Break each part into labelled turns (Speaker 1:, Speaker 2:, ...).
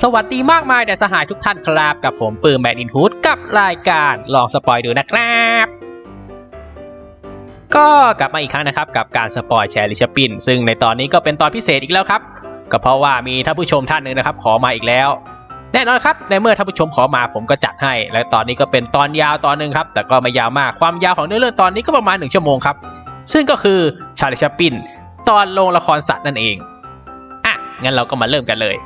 Speaker 1: สวัสดีมากมายแต่สหายทุกท่านครับกับผมปื้มแมดอินฮูดกับรายการลองสปอยดูนะครับ ก็กลับมาอีกครั้งนะครับ กับการสปอยแชร์ลิชปิน ซึ่งในตอนนี้ก็เป็นตอนพิเศษอีกแล้วครับ ก็เพราะว่ามีท่านผู้ชมท่านหนึ่งนะครับ ขอมาอีกแล้ว แน่นอนครับ ในเมื่อท่านผู้ชมขอมาผมก็จัดให้ และตอนนี้ก็เป็นตอนยาวตอนหนึ่งครับ แต่ก็ไม่ยาวมากความยาวของเนื้อเรื่องตอนนี้ก็ประมาณหนึ่งชั่วโมงครับซึ่งก็คือชาลิชปิน ตอนลงละครสัตว์นั่นเองอะงั้นเราก็มาเริ่มกันเลย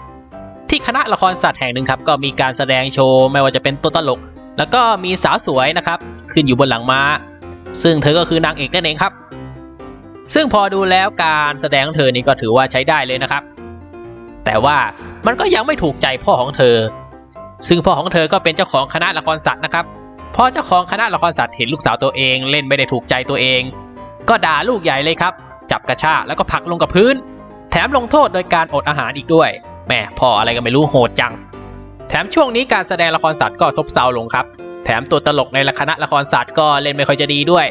Speaker 1: ที่คณะละครสัตว์แห่งหนึ่งครับก็มีการแสดงโชว์ไม่ว่าจะเป็นตัวตลก แล้วก็มีสาวสวยนะครับขึ้นอยู่บนหลังม้า ซึ่งเธอก็คือนางเอกนั่นเองครับ ซึ่งพอดูแล้วการแสดงของเธอนี่ก็ถือว่าใช้ได้เลยนะครับ แต่ว่ามันก็ยังไม่ถูกใจพ่อของเธอ ซึ่งพ่อของเธอก็เป็นเจ้าของคณะละครสัตว์นะครับพอเจ้าของคณะละครสัตว์เห็นลูกสาวตัวเองเล่นไม่ได้ถูกใจตัวเอง ก็ด่าลูกใหญ่เลยครับ จับกระชากแล้วก็ผลักลงกับพื้น แถมลงโทษโดยการอดอาหารอีกด้วย แม่พ่ออะไรก็ไม่รู้โหดจัง แถมช่วงนี้การแสดงละครสัตว์ก็ซบเซาลงครับ แถมตัวตลกในคณะละครสัตว์ก็เล่นไม่ค่อยจะดีด้วย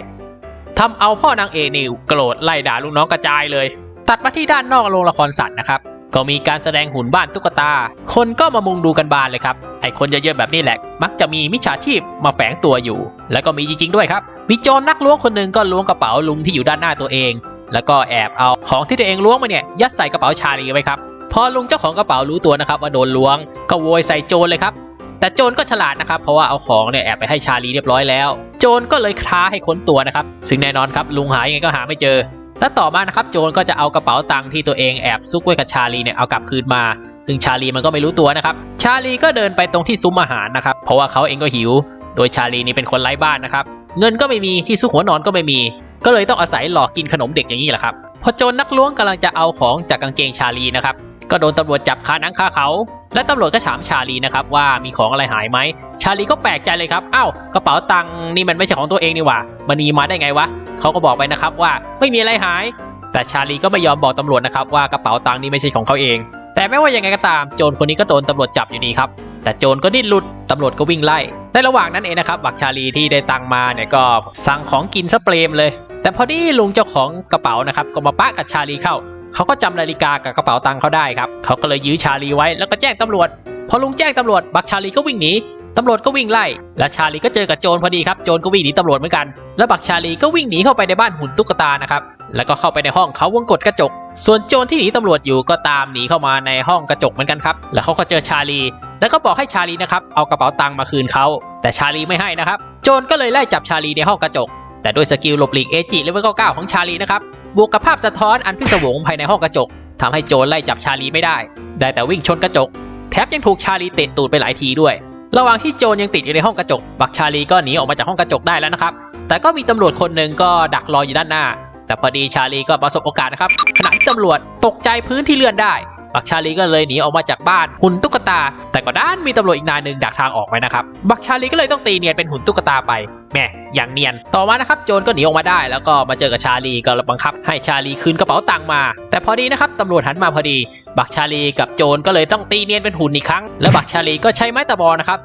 Speaker 1: ทำเอาพ่อนางเอกนี่โกรธไล่ด่าลูกน้องกระจายเลย ตัดมาที่ด้านนอกโรงละครสัตว์นะครับก็มีการแสดงหุ่นบ้านตุ๊กตา คนก็มามุงดูกันบานเลยครับ ไอคนเยอะๆแบบนี้แหละ มักจะมีมิจฉาชีพมาแฝงตัวอยู่ แล้วก็มีจริงๆด้วยครับ มีโจรนักล้วงคนหนึ่งก็ล้วงกระเป๋าลุงที่อยู่ด้านหน้าตัวเอง แล้วก็แอบเอาของที่ตัวเองล้วงมาเนี่ยยัดใส่กระเป๋าชาลีไว้ครับ พอลุงเจ้าของกระเป๋ารู้ตัวนะครับว่าโดนล้วงก็โวยใส่โจรเลยครับ แต่โจรก็ฉลาดนะครับเพราะว่าเอาของเนี่ยแอบไปให้ชาลีเรียบร้อยแล้ว โจรก็เลยท้าให้ค้นตัวนะครับซึ่งแน่นอนครับลุงหายังไงก็หาไม่เจอ และต่อมานะครับโจรก็จะเอากระเป๋าตังค์ที่ตัวเองแอบซุกไว้กับชาลีเนี่ยเอากลับคืนมา ซึ่งชาลีมันก็ไม่รู้ตัวนะครับชาลีก็เดินไปตรงที่ซุ้มอาหารนะครับเพราะว่าเขาเองก็หิว โดยชาลีนี่เป็นคนไร้บ้านนะครับเงินก็ไม่มีที่ซุกหัวนอนก็ไม่มี ก็เลยต้องอาศัยหลอกกินขนมเด็กอย่างนี้แหละครับพอโจรนักล้วงกำลังจะเอาของจากกางเกงชาลีนะครับ ก็โดนตำรวจจับคาหนังคาเขา และตำรวจก็ถามชาลีนะครับว่ามีของอะไรหายไหม ชาลีก็แปลกใจเลยครับอ้าวกระเป๋าตังค์นี่มันไม่ใช่ของตัวเองนี่หว่ามันนีมาได้ไงวะเขาก็บอกไปนะครับว่าไม่มีอะไรหาย แต่ชาลีก็ไม่ยอมบอกตำรวจนะครับว่ากระเป๋าตังค์นี่ไม่ใช่ของเขาเอง แต่ไม่ว่ายังไงก็ตามโจรคนนี้ก็โดนตำรวจจับอยู่ดีครับแต่โจรก็ดิ้นหลุด ตำรวจก็วิ่งไล่ ในระหว่างนั้นเองนะครับ บักชาลีที่ได้ตังค์มาเนี่ยก็สั่งของกินซะเปรมเลย แต่พอดีลุงเจ้าของกระเป๋านะครับ ก็มาปะกับชาลีเข้า เขาก็จำนาฬิกากับกระเป๋าตังค์เขาได้ครับเขาก็เลยยื้อชาลีไว้แล้วก็แจ้งตำรวจ พอลุงแจ้งตำรวจบักชาลีก็วิ่งหนีตำรวจก็วิ่งไล่ และชาลีก็เจอกับโจรพอดีครับ โจรก็วิ่งหนีตำรวจเหมือนกัน แล้วบักชาลีก็วิ่งหนีเข้าไปในบ้านหุ่นตุ๊กตานะครับ แล้วก็เข้าไปในห้องเขาวงกดกระจก ส่วนโจรที่หนีตำรวจอยู่ก็ตามหนีเข้ามาในห้องกระจกเหมือนกันครับ แล้วเขาก็เจอชาลี แล้วก็บอกให้ชาลีนะครับ เอากระเป๋าตังค์มาคืนเขา แต่ชาลีไม่ให้นะครับ โจรก็เลยไล่จับชาลีในห้องกระจก แต่ด้วยสกิลหลบหลีกเอจิเลเวล9ของชาลีนะครับบวกกับภาพสะท้อนอันพิศวงภายในห้องกระจกทำให้โจรไล่จับชาลีไม่ได้ ได้แต่วิ่งชนกระจก แถมยังถูกชาลีเตะตูดไปหลายทีด้วย ระหว่างที่โจรยังติดอยู่ในห้องกระจก บักชาลีก็หนีออกมาจากห้องกระจกได้แล้วนะครับ แต่ก็มีตำรวจคนหนึ่งก็ดักรออยู่ด้านหน้า แต่พอดีชาลีก็ประสบโอกาสนะครับขณะที่ตำรวจตกใจพื้นที่เลื่อนได้ บักชาลีก็เลยหนีออกมาจากบ้านหุ่นตุ๊กตา แต่ก็ด้านมีตำรวจอีกนายหนึ่งดักทางออกไว้นะครับ บักชาลีก็เลยต้องตีเนียนเป็นหุ่นตุ๊กตาไปแม่อย่างเนียน ต่อมานะครับโจรก็หนีออกมาได้ แล้วก็มาเจอกับชาลีก็บังคับ ให้ชาลีคืนกระเป๋าตังค์มา แต่พอดีนะครับตำรวจหันมาพอดี บักชาลีกับโจรก็เลยต้องตีเนียนเป็นหุ่นอีกครั้ง แล้วบักชาลีก็ใช้ไม้ตะบอนะครับ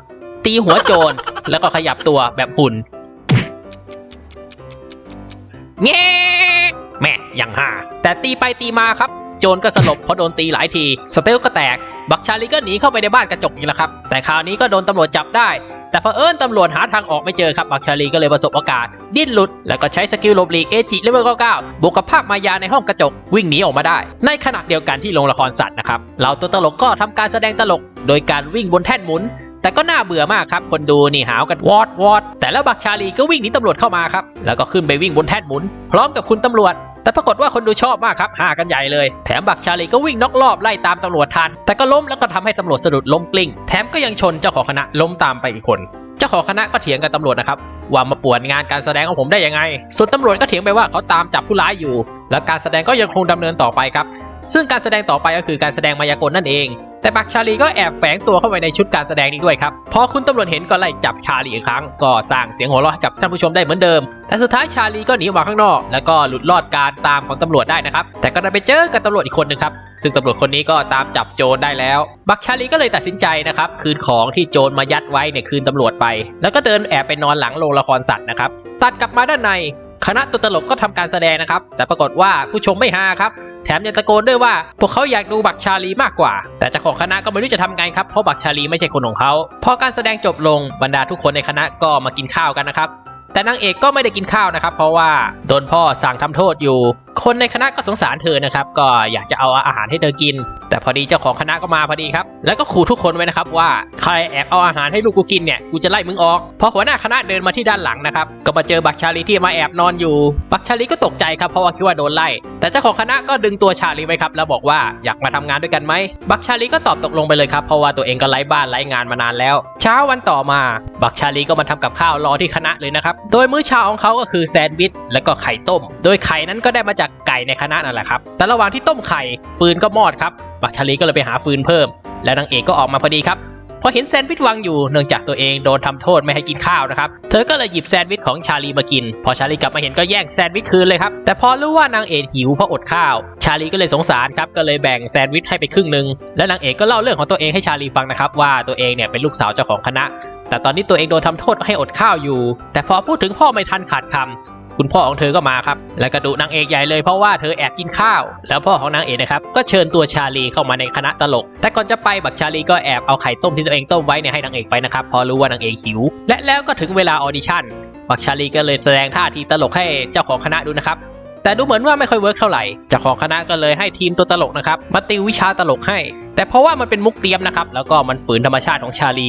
Speaker 1: ตีหัวโจรแล้วก็ขยับตัวแบบหุ่นเงี้แม่ยังห่าแต่ตีไปตีมาครับ โจรก็สลบเพราะโดนตีหลายที สเตลก็แตก บักชาลีก็หนีเข้าไปในบ้านกระจกอีกแหล้วครับ แต่คราวนี้ก็โดนตำรวจจับได้ แต่เผอิญตำรวจหาทางออกไม่เจอครับ บักชาลีก็เลยประสบโอกาส ดิ้นหลุด แล้วก็ใช้สกิลหลบหลีกเอจิเลเวล99บวกกับภาพมายาในห้องกระจก วิ่งหนีออกมาได้ ในขณะเดียวกันที่โรงละครสัตว์นะครับเหล่าตัวตลกก็ทำการแสดงตลก โดยการวิ่งบนแท่นหมุนแต่ก็น่าเบื่อมากครับ คนดูนี่หาวกันวอดวอดแต่แล้วบักชาลีก็วิ่งหนีตำรวจเข้ามาครับ แล้วก็ขึ้นไปวิ่งบนแท่นหมุน พร้อมกับคุณตำรวจ แต่ปรากฏว่าคนดูชอบมากครับหากันใหญ่เลย แถมบักชาลีก็วิ่งนอกรอบไล่ตามตำรวจทัน แต่ก็ล้มแล้วก็ทำให้ตำรวจสะดุดล้มกลิ้ง แถมก็ยังชนเจ้าของคณะล้มตามไปอีกคน เจ้าของคณะก็เถียงกับตำรวจนะครับว่ามาป่วนงานการแสดงของผมได้ยังไง ส่วนตำรวจก็เถียงไปว่าเขาตามจับผู้ร้ายอยู่ และการแสดงก็ยังคงดำเนินต่อไปครับ ซึ่งการแสดงต่อไปก็คือการแสดงมายากลนั่นเอง แต่บักชาลีก็แอบแฝงตัวเข้าไปในชุดการแสดงนี้ด้วยครับพอคุณตำรวจเห็นก็ไล่จับชาลีอีกครั้งก็สร้างเสียงหัวเราะให้กับท่านผู้ชมได้เหมือนเดิม แต่สุดท้ายชาลีก็หนีออกมาข้างนอก แล้วก็หลุดรอดการตามของตำรวจได้นะครับแต่ก็ได้ไปเจอกับตำรวจอีกคนหนึ่งครับซึ่งตำรวจคนนี้ก็ตามจับโจรได้แล้ว บักชาลีก็เลยตัดสินใจนะครับ คืนของที่โจรมายัดไว้เนี่ยคืนตำรวจไป แล้วก็เดินแอบไปนอนหลังโรงละครสัตว์นะครับ ตัดกลับมาด้านใน คณะตัวตลกก็ทำการแสดงนะครับ แต่ปรากฏว่าผู้ชมไม่ฮาครับ แถมยังตะโกนด้วยว่า พวกเขาอยากดูบักชาลีมากกว่า แต่เจ้าของคณะก็ไม่รู้จะทำไงครับ เพราะบักชาลีไม่ใช่คนของเขาพอการแสดงจบลงบรรดาทุกคนในคณะก็มากินข้าวกันนะครับแต่นางเอกก็ไม่ได้กินข้าวนะครับ เพราะว่าโดนพ่อสั่งทำโทษอยู่คนในคณะก็สงสารเธอนะครับ ก็อยากจะเอาอาหารให้เธอกิน แต่พอดีเจ้าของคณะก็มาพอดีครับ แล้วก็ขู่ทุกคนไว้นะครับว่าใครแอบเอาอาหารให้ลูกกูกินเนี่ยกูจะไล่มึงออก พอหัวหน้าคณะเดินมาที่ด้านหลังนะครับ ก็มาเจอบักชาลีที่มาแอบนอนอยู่ บักชาลีก็ตกใจครับเพราะว่าคิดว่าโดนไล่ แต่เจ้าของคณะก็ดึงตัวชาลีไว้ครับแล้วบอกว่าอยากมาทำงานด้วยกันไหม บักชาลีก็ตอบตกลงไปเลยครับเพราะว่าตัวเองก็ไร้บ้านไร้งานมานานแล้ว เช้าวันต่อมา บักชาลีก็มาทำกับข้าวรอที่คณะเลยนะครับ โดยมื้อเช้าของเขาก็คือแซนด์วิช และก็ไข่ต้ม โดยไข่นั้นก็ได้มาจากไก่ในคณะนั่นแหละครับ แต่ระหว่างที่ต้มไข่ฟืนก็มอดครับ บักชาลีก็เลยไปหาฟืนเพิ่ม และนางเอกก็ออกมาพอดีครับ พอเห็นแซนด์วิชวางอยู่ เนื่องจากตัวเองโดนทำโทษไม่ให้กินข้าวนะครับ เธอก็เลยหยิบแซนด์วิชของชาลีมากิน พอชาลีกลับมาเห็นก็แย่งแซนด์วิชคืนเลยครับ แต่พอรู้ว่านางเอกหิวเพราะอดข้าว ชาลีก็เลยสงสารครับ ก็เลยแบ่งแซนด์วิชให้ไปครึ่งหนึ่ง และนางเอกก็เล่าเรื่องของตัวเองให้ชาลีฟังนะครับว่าตัวเองเนี่ยเป็นลูกสาวเจ้าของคณะแต่ตอนนี้ตัวเองโดนทำโทษให้อดข้าวอยู่ แต่พอพูดถึงพ่อไม่ทันขาดค คุณพ่อของเธอก็มาครับ และกระดุนางเอกใหญ่เลยเพราะว่าเธอแอบกินข้าว แล้วพ่อของนางเอกนะครับก็เชิญตัวชาลีเข้ามาในคณะตลก แต่ก่อนจะไปบักชาลีก็แอบเอาไข่ต้มที่ตัวเองต้มไว้เนี่ยให้นางเอกไปนะครับเพอรู้ว่านางเอกหิว และแล้วก็ถึงเวลาออดิชั่นบักชาลีก็เลยแสดงท่าทีตลกให้เจ้าของคณะดูนะครับแต่ดูเหมือนว่าไม่ค่อยเวิร์กเท่าไหร่เจ้าของคณะก็เลยให้ทีมตัวตลกนะครับมาติววิชาตลกให้แต่เพราะว่ามันเป็นมุกเตรียมนะครับ แล้วก็มันฝืนธรรมชาติของชาลี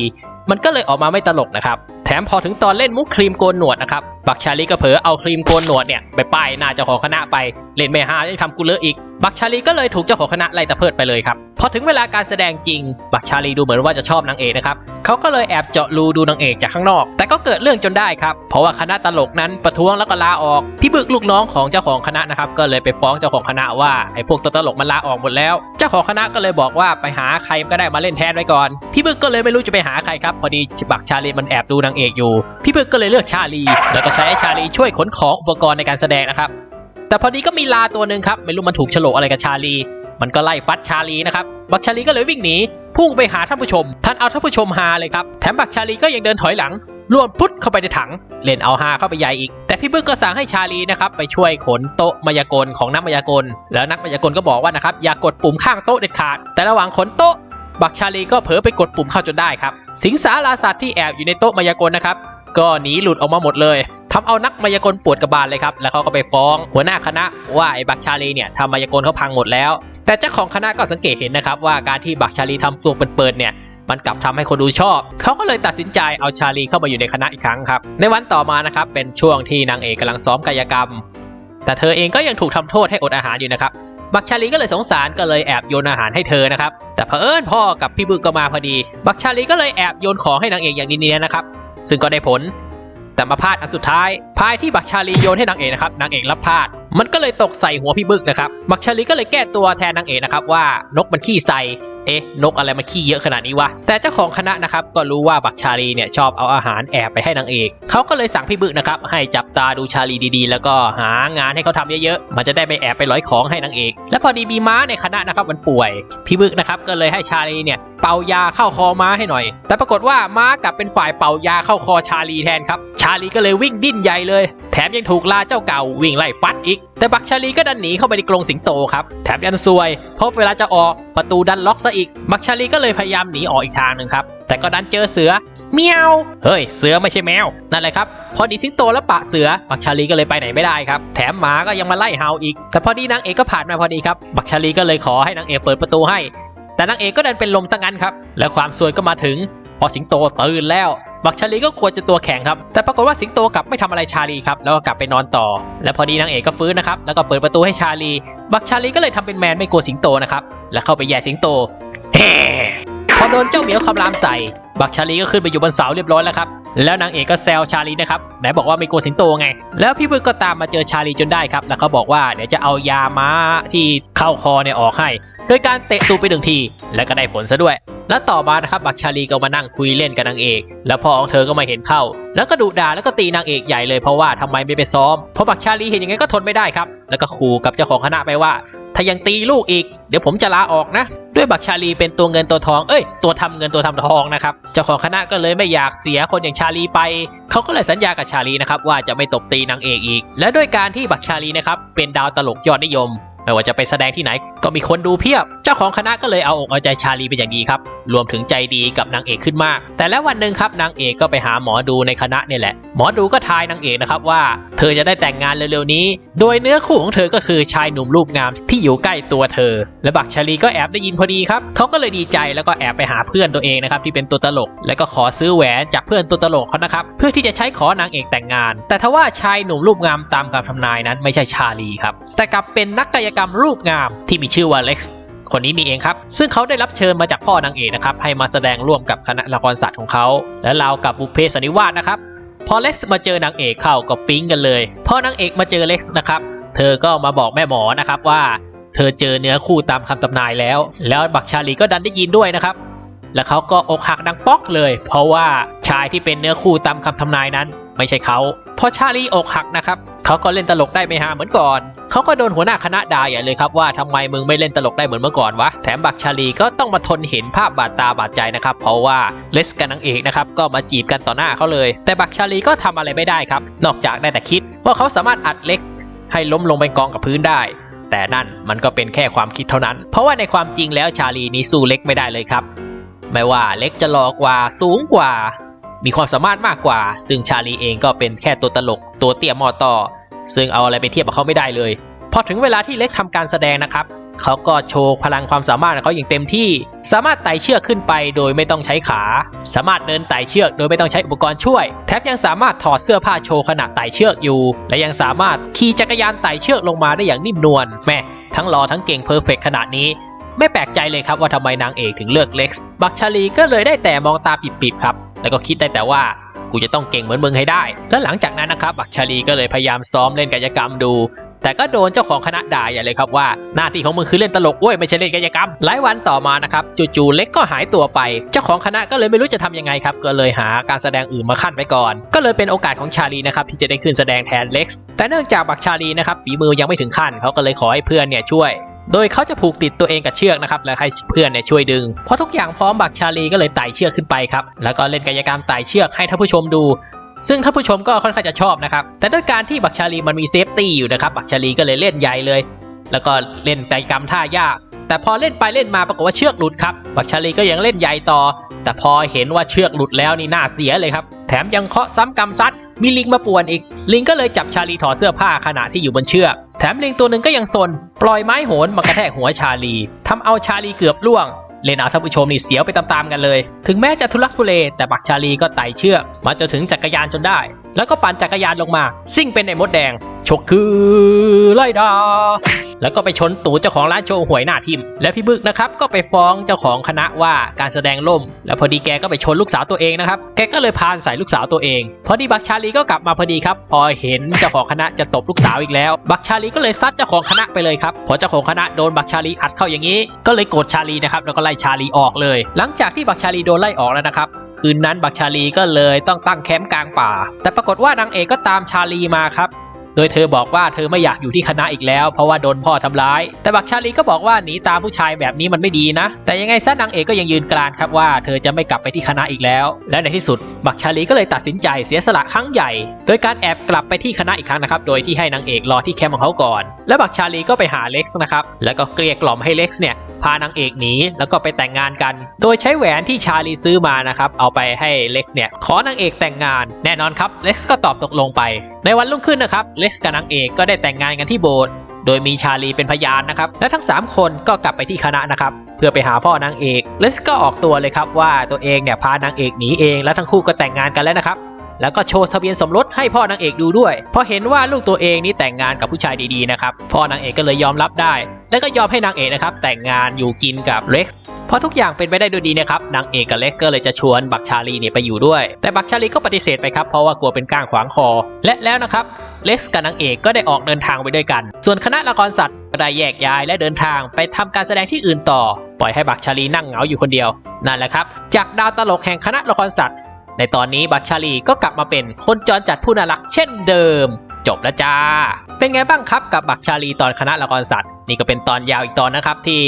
Speaker 1: มันก็เลยออกมาไม่ตลกนะครับ แถมพอถึงตอนเล่นมุกครีมโกนหนวดนะครับ บักชาลีก็เผลอเอาครีมโกนหนวดเนี่ยไปป้ายหน้าเจ้าของคณะไป เล่นไม่ฮายังทำกูเลอะอีก บักชาลีก็เลยถูกเจ้าของคณะไล่ตะเพิดไปเลยครับ พอถึงเวลาการแสดงจริง บักชาลีดูเหมือนว่าจะชอบนางเอกนะครับ เขาก็เลยแอบเจาะรูดูนางเอกจากข้างนอก แต่ก็เกิดเรื่องจนได้ครับ เพราะว่าคณะตลกนั้นประท้วงแล้วก็ลาออก พี่บึกลูกน้องของเจ้าของคณะนะครับ ก็เลยไปฟ้องเจ้าของคณะว่าไอ้พวกตัวตลกมันลาออกหมดแล้ว เจ้าของคณะก็เลยบอกว่าไปหาใครก็ได้มาเล่นแทนไว้ก่อน พี่บึกก็เลยไม่รู้จะไปหาใครครับพอดีบักชาลีมันแอบดูนางเอกอยู่ พี่บึกก็เลยเลือกชาลี แล้วก็ใช้ชาลีช่วยขนของอุปกรณ์ในการแสดงนะครับ แต่พอดีก็มีลาตัวหนึ่งครับไม่รู้มันถูกฉลกอะไรกับชาลี มันก็ไล่ฟัดชาลีนะครับบักชาลีก็เลยวิ่งหนีพุ่งไปหาท่านผู้ชม ท่านเอาท่านผู้ชมฮาเลยครับแถมบักชาลีก็ยังเดินถอยหลัง ล่วนพุทเข้าไปในถัง เล่นเอาฮาเข้าไปใหญ่อีก แต่พี่บึ้งก็สั่งให้ชาลีนะครับไปช่วยขนโต๊ะมายากลของนักมายากล แล้วนักมายากลก็บอกว่านะครับอย่ากดปุ่มข้างโต๊ะเด็ดขาด แต่ระหว่างขนโต๊ะ บักชาลีก็เผลอไปกดปุ่มเข้าจนได้ครับ สิงสาราสัตว์ที่แอบอยู่ในโต๊ะมายากลนะครับก็หนีหลุดออกมาหมดเลยทำเอานักมายากลปวดกระบาลเลยครับ แล้วเขาก็ไปฟ้องหัวหน้าคณะว่าไอ้บักชาลีเนี่ยทำมายากลเขาพังหมดแล้ว แต่เจ้าของคณะก็สังเกตเห็นนะครับว่าการที่บักชาลีทำตัวเปิดๆเนี่ย มันกลับทำให้คนดูชอบ เขาก็เลยตัดสินใจเอาชาลีเข้ามาอยู่ในคณะอีกครั้งครับ ในวันต่อมานะครับเป็นช่วงที่นางเอกกำลังซ้อมกายกรรม แต่เธอเองก็ยังถูกทำโทษให้อดอาหารอยู่นะครับบักชาลีก็เลยสงสารก็เลยแอบโยนอาหารให้เธอนะครับ แต่เผอิญพ่อกับพี่บึกก็มาพอดี บักชาลีก็เลยแอบโยนของให้นางเอกอย่างเนียนๆนะครับ ซึ่งก็ได้ผล แต่มาพลาดอันสุดท้าย พายที่บักชาลีโยนให้นางเอกนะครับ นางเอกรับพลาด มันก็เลยตกใส่หัวพี่บึกนะครับ บักชาลีก็เลยแก้ตัวแทนนางเอกนะครับว่านกมันขี้ใส่ เอ๊ะ นกอะไรมาขี้เยอะขนาดนี้วะ แต่เจ้าของคณะนะครับก็รู้ว่าบักชาลีเนี่ยชอบเอาอาหารแอบไปให้นางเอก เขาก็เลยสั่งพี่บึกนะครับให้จับตาดูชาลีดีๆ แล้วก็หางานให้เขาทำเยอะๆ มันจะได้ไม่แอบไปร้อยของให้นางเอก และพอดีมีม้าในคณะนะครับมันป่วย พี่บึกนะครับก็เลยให้ชาลีเนี่ย เป่ายาเข้าคอม้าให้หน่อย แต่ปรากฏว่าม้ากลับเป็นฝ่ายเป่ายาเข้าคอชาลีแทนครับ ชาลีก็เลยวิ่งดิ้นใหญ่เลย แถมยังถูกลาเจ้าเก่าวิ่งไล่ฟัดอีก แต่บักชาลีก็ดันหนีเข้าไปในกรงสิงโตครับ แถมยันซวย เพราะเวลาจะออกประตูดันล็อกซะอีก บักชาลีก็เลยพยายามหนีออกอีกทางหนึ่งครับ แต่ก็ดันเจอเสือเมียว เฮ้ย เสือไม่ใช่แมว นั่นแหละครับ พอดีสิงโตแล้วปะเสือ บักชาลีก็เลยไปไหนไม่ได้ครับ แถมหมาก็ยังมาไล่เห่าอีก แต่พอดีนางเอกก็ผ่านมาพอดีครับ บักชาลีก็เลยขอให้นางเอกเปิดประตูให้ แต่นางเอกก็ดันเป็นลมซะงั้นครับ และความซวยก็มาถึง พอสิงโตตื่นแล้วบักชาลีก็ควรจะตัวแข็งครับ แต่ปรากฏว่าสิงโตกลับไม่ทำอะไรชาลีครับ แล้วก็กลับไปนอนต่อ และพอดีนางเอกก็ฟื้นนะครับ แล้วก็เปิดประตูให้ชาลี บักชาลีก็เลยทำเป็นแมนไม่กลัวสิงโตนะครับ แล้วเข้าไปแย่สิงโตเฮ้พอโดนเจ้าเหมียวคำรามใส่ บักชาลีก็ขึ้นไปอยู่บนเสาเรียบร้อยแล้วครับ แล้วนางเอกก็แซวชาลีนะครับไหนบอกว่าไม่กลัวสิงโตไง แล้วพี่บึกก็ตามมาเจอชาลีจนได้ครับ แล้วเขาบอกว่าเดี๋ยวจะเอายาม้าที่เข้าคอเนี่ยออกให้ โดยการเตะตูไปหนึ่งที แล้วก็ได้ผลซะด้วย แล้วต่อมานะครับบักชาลีก็มานั่งคุยเล่นกับนางเอก แล้วพ่อของเธอก็มาเห็นเข้า แล้วก็ดุด่าแล้วก็ตีนางเอกใหญ่เลยเพราะว่าทำไมไม่ไปซ้อม เพราะบักชาลีเห็นอย่างไงก็ทนไม่ได้ครับ แล้วก็ขู่กับเจ้าของคณะไปว่า ถ้ายังตีลูกอีก เดี๋ยวผมจะลาออกนะ ด้วยบักชาลีเป็นตัวเงินตัวทอง เอ้ย ตัวทำเงินตัวทำทองนะครับ เจ้าของคณะก็เลยไม่อยากเสียคนอย่างชาลีไป เขาก็เลยสัญญากับชาลีนะครับว่าจะไม่ตบตีนางเอกอีก และด้วยการที่บักชาลีนะครับเป็นดาวตลกยอดนิยม ไม่ว่าจะไปแสดงที่ไหนก็มีคนดูเพียบ เจ้าของคณะก็เลยเอาอกเอาใจชาลีเป็นอย่างดีครับ รวมถึงใจดีกับนางเอกขึ้นมาก แต่แล้ววันหนึ่งครับนางเอกก็ไปหาหมอดูในคณะนี่แหละ หมอดูก็ทายนางเอกนะครับว่า เธอจะได้แต่งงานเร็วๆนี้ โดยเนื้อคู่ของเธอก็คือชายหนุ่มรูปงามที่อยู่ใกล้ตัวเธอ และบักชาลีก็แอบได้ยินพอดีครับเขาก็เลยดีใจแล้วก็แอบไปหาเพื่อนตัวเองนะครับที่เป็นตัวตลก แล้วก็ขอซื้อแหวนจากเพื่อนตัวตลกเขานะครับเพื่อที่จะใช้ขอนางเอกแต่งงาน แต่ทว่าชายหนุ่มรูปงามตามคำทำนายนั้นไม่ใช่ชาลีครับแต่กลับเป็นนักกายกรรมรูปงามที่มีชื่อว่าเล็กซ์คนนี้นี่เองครับ ซึ่งเขาได้รับเชิญมาจากพ่อนางเอกนะครับ ให้มาแสดงร่วมกับคณะละครศาสตร์ของเขา และเราวกับบุพเพสนนิวาสนะครับ พอเล็กซ์มาเจอนางเอกเข้าก็ปิ๊งกันเลย พอนางเอกมาเจอเล็กซ์นะครับ เธอก็มาบอกแม่หมอนะครับว่า เธอเจอเนื้อคู่ตามคำตำนายแล้ว แล้วบักชาลีก็ดันได้ยินด้วยนะครับ แล้วเขาก็อกหักดังป๊อกเลย เพราะว่าชายที่เป็นเนื้อคู่ตามคำทำนายนั้น ไม่ใช่เขาพอชาลีอกหักนะครับ เขาก็เล่นตลกได้ไม่ฮาเหมือนก่อน เขาก็โดนหัวหน้าคณะด่าใหญ่เลยครับว่าทำไมมึงไม่เล่นตลกได้เหมือนเมื่อก่อนวะ แถมบักชาลีก็ต้องมาทนเห็นภาพบาดตาบาดใจนะครับ เพราะว่าเลสกับนางเอกนะครับก็มาจีบกันต่อหน้าเขาเลย แต่บักชาลีก็ทำอะไรไม่ได้ครับ นอกจากได้แต่คิด ว่าเขาสามารถอัดเล็ก ให้ล้มลงไปกองกับพื้นได้แต่นั่นมันก็เป็นแค่ความคิดเท่านั้น เพราะว่าในความจริงแล้วชาลีนี้สู้เล็กไม่ได้เลยครับ ไม่ว่าเล็กจะหล่อกว่าสูงกว่า มีความสามารถมากกว่า ซึ่งชาลีเองก็เป็นแค่ตัวตลกตัวเตี้ยมอต่อ ซึ่งเอาอะไรไปเทียบกับเขาไม่ได้เลย พอถึงเวลาที่เล็กทำการแสดงนะครับเขาก็โชว์พลังความสามารถของเขาอย่างเต็มที่ สามารถไต่เชือกขึ้นไปโดยไม่ต้องใช้ขา สามารถเดินไต่เชือกโดยไม่ต้องใช้อุปกรณ์ช่วยแถมยังสามารถถอดเสื้อผ้าโชว์ขณะไต่เชือกอยู่ และยังสามารถขี่จักรยานไต่เชือกลงมาได้อย่างนิ่มนวล แม่ทั้งหล่อทั้งเก่งเพอร์เฟกขนาดนี้ ไม่แปลกใจเลยครับว่าทำไมนางเอกถึงเลือกเล็กซ์ บักชาลีก็เลยได้แต่มองตาปิบๆครับ แล้วก็คิดได้แต่ว่ากูจะต้องเก่งเหมือนมึงให้ได้ และหลังจากนั้นนะครับบักชาลีก็เลยพยายามซ้อมเล่นกายกรรมดู แต่ก็โดนเจ้าของคณะด่าอย่าเลยครับว่า หน้าที่ของมึงคือเล่นตลกเว้ยไม่ใช่เล่นกายกรรม หลายวันต่อมานะครับจู่ๆเล็กก็หายตัวไป เจ้าของคณะก็เลยไม่รู้จะทำยังไงครับ ก็เลยหาการแสดงอื่นมาขั้นไปก่อน ก็เลยเป็นโอกาสของชาลีนะครับที่จะได้ขึ้นแสดงแทนเล็กแต่เนื่องจากบักชาลีนะครับฝีมือยังไม่ถึงขั้นเขาก็เลยขอให้เพื่อนเนี่ยช่วย โดยเขาจะผูกติดตัวเองกับเชือกนะครับและให้เพื่อนเนี่ยช่วยดึงพอทุกอย่างพร้อมบักชาลีก็เลยไต่เชือกขึ้นไปครับแล้วก็เล่นกายกรรมไต่เชือกให้ท่านผู้ชมดูซึ่งท่านผู้ชมก็ค่อนข้างจะชอบนะครับ แต่ด้วยการที่บักชาลีมันมีเซฟตี้อยู่นะครับ บักชาลีก็เลยเล่นใหญ่เลย แล้วก็เล่นกายกรรมท่ายาก แต่พอเล่นไปเล่นมาปรากฏว่าเชือกหลุดครับ บักชาลีก็ยังเล่นใหญ่ต่อ แต่พอเห็นว่าเชือกหลุดแล้วนี่น่าเสียเลยครับ แถมยังเคาะซ้ำกำซัด มีลิงมาป่วนอีก ลิงก็เลยจับชาลีถอดเสื้อผ้าขณะที่อยู่บนเชือก แถมลิงตัวหนึ่งก็ยังซนปล่อยไม้โหนมากระแทกหัวชาลีทำเอาชาลีเกือบล่วงเลนเอาท่านผู้ชมนี่เสียวไปตามๆกันเลย ถึงแม้จะทุลักทุเล แต่บักชาลีก็ไต่เชือกมาจนถึงจักรยานจนได้ แล้วก็ปั่นจักรยานลงมา ซิ่งเป็นไอ้มดแดง ชกคือไล่ดา แล้วก็ไปชนตูเจ้าของร้านโชว์หวยหน้าทิม และพี่บึกนะครับก็ไปฟ้องเจ้าของคณะว่าการแสดงล่ม แล้วพอดีแกก็ไปชนลูกสาวตัวเองนะครับ แกก็เลยพานใส่ลูกสาวตัวเอง พอดีบักชาลีก็กลับมาพอดีครับ พอเห็นเจ้าของคณะจะตบลูกสาวอีกแล้ว บักชาลีก็เลยซัดเจ้าของคณะไปเลยครับ พอเจ้าของคณะโดนบักชาลีอัดเข้าอย่างนี้ ก็เลยโกรธชาลีนะครับแล้วก็ไล่ชาลีออกเลย หลังจากที่บักชาลีโดนไล่ออกแล้วนะครับ คืนนั้นบักชาลีก็เลยต้องตั้งแคมป์กลางป่า แต่ปรากฏว่านางเอกก็ตามชาลีมาครับ โดยเธอบอกว่าเธอไม่อยากอยู่ที่คณะอีกแล้ว เพราะว่าโดนพ่อทำร้าย แต่บักชาลีก็บอกว่าหนีตามผู้ชายแบบนี้มันไม่ดีนะ แต่ยังไงซะนางเอกก็ยังยืนกรานครับว่าเธอจะไม่กลับไปที่คณะอีกแล้ว และในที่สุดบักชาลีก็เลยตัดสินใจเสียสละครั้งใหญ่ โดยการแอบกลับไปที่คณะอีกครั้งนะครับ โดยที่ให้นางเอกรอที่แคมป์ของเขาก่อน และบักชาลีก็ไปหาเล็กซ์นะครับ แล้วก็เกลี้ยกล่อมให้เล็กซ์เนี่ย พานางเอกหนีแล้วก็ไปแต่งงานกัน โดยใช้แหวนที่ชาลีซื้อมานะครับเอาไปให้เล็กซ์เนี่ยขอนางเอกแต่งงาน แน่นอนครับเล็กซ์ก็ตอบตกลงไป ในวันรุ่งขึ้นนะครับเล็กซ์กับนางเอกก็ได้แต่งงานกันที่โบสถ์โดยมีชาลีเป็นพยานนะครับ และทั้ง 3 คนก็กลับไปที่คณะนะครับ เพื่อไปหาพ่อนางเอกเล็กซ์ก็ออกตัวเลยครับว่าตัวเองเนี่ยพานางเอกหนีเอง และทั้งคู่ก็แต่งงานกันแล้วนะครับ แล้วก็โชว์ทะเบียนสมรสให้พ่อนางเอกดูด้วย เพราะเห็นว่าลูกตัวเองนี่แต่งงานกับผู้ชายดีๆนะครับ พ่อนางเอกก็เลยยอมรับได้ แล้วก็ยอมให้นางเอกนะครับแต่งงานอยู่กินกับเล็กพราะทุกอย่างเป็นไปได้ด้วยดีนะครับนางเอกกับเล็กก็เลยจะชวนบักชาลีเนี่ยไปอยู่ด้วย แต่บักชาลีก็ปฏิเสธไปครับเพราะว่ากลัวเป็นก้างขวางคอ และแล้วนะครับเล็กกับนางเอกก็ได้ออกเดินทางไปด้วยกัน ส่วนคณะละครสัตว์ก็ได้แยกย้ายและเดินทางไปทำการแสดงที่อื่นต่อ ปล่อยให้บักชาลีนั่งเหงาอยู่คนเดียวนั่นแหละครับ จากดาวตลกแห่งคณะละครสัตว์ ในตอนนี้บักชาลีก็กลับมาเป็นคนจรจัดผู้น่ารักเช่นเดิม จบแล้วจ้า เป็นไงบ้างครับกับบักชาลีตอนคณะละครสัตว์ นี่ก็เป็นตอนยาวอีกตอนนะครับที่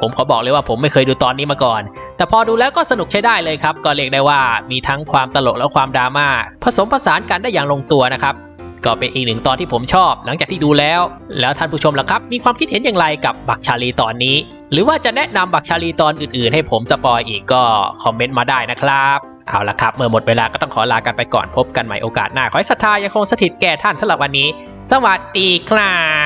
Speaker 1: ผมขอบอกเลยว่าผมไม่เคยดูตอนนี้มาก่อน แต่พอดูแล้วก็สนุกใช้ได้เลยครับ ก็เรียกได้ว่ามีทั้งความตลกและความดราม่าผสมผสานกันได้อย่างลงตัวนะครับ ก็เป็นอีกหนึ่งตอนที่ผมชอบ หลังจากที่ดูแล้ว แล้วท่านผู้ชมล่ะครับ มีความคิดเห็นอย่างไรกับบักชาลีตอนนี้ หรือว่าจะแนะนำบักชาลีตอนอื่นๆ ให้ผมสปอยอีกก็คอมเมนต์มาได้นะครับ เอาละครับ เมื่อหมดเวลาก็ต้องขอลากันไปก่อนพบกันใหม่โอกาสหน้า ขอให้ศรัทธายังคงสถิตแก่ท่านสำหรับวันนี้ สวัสดีครับ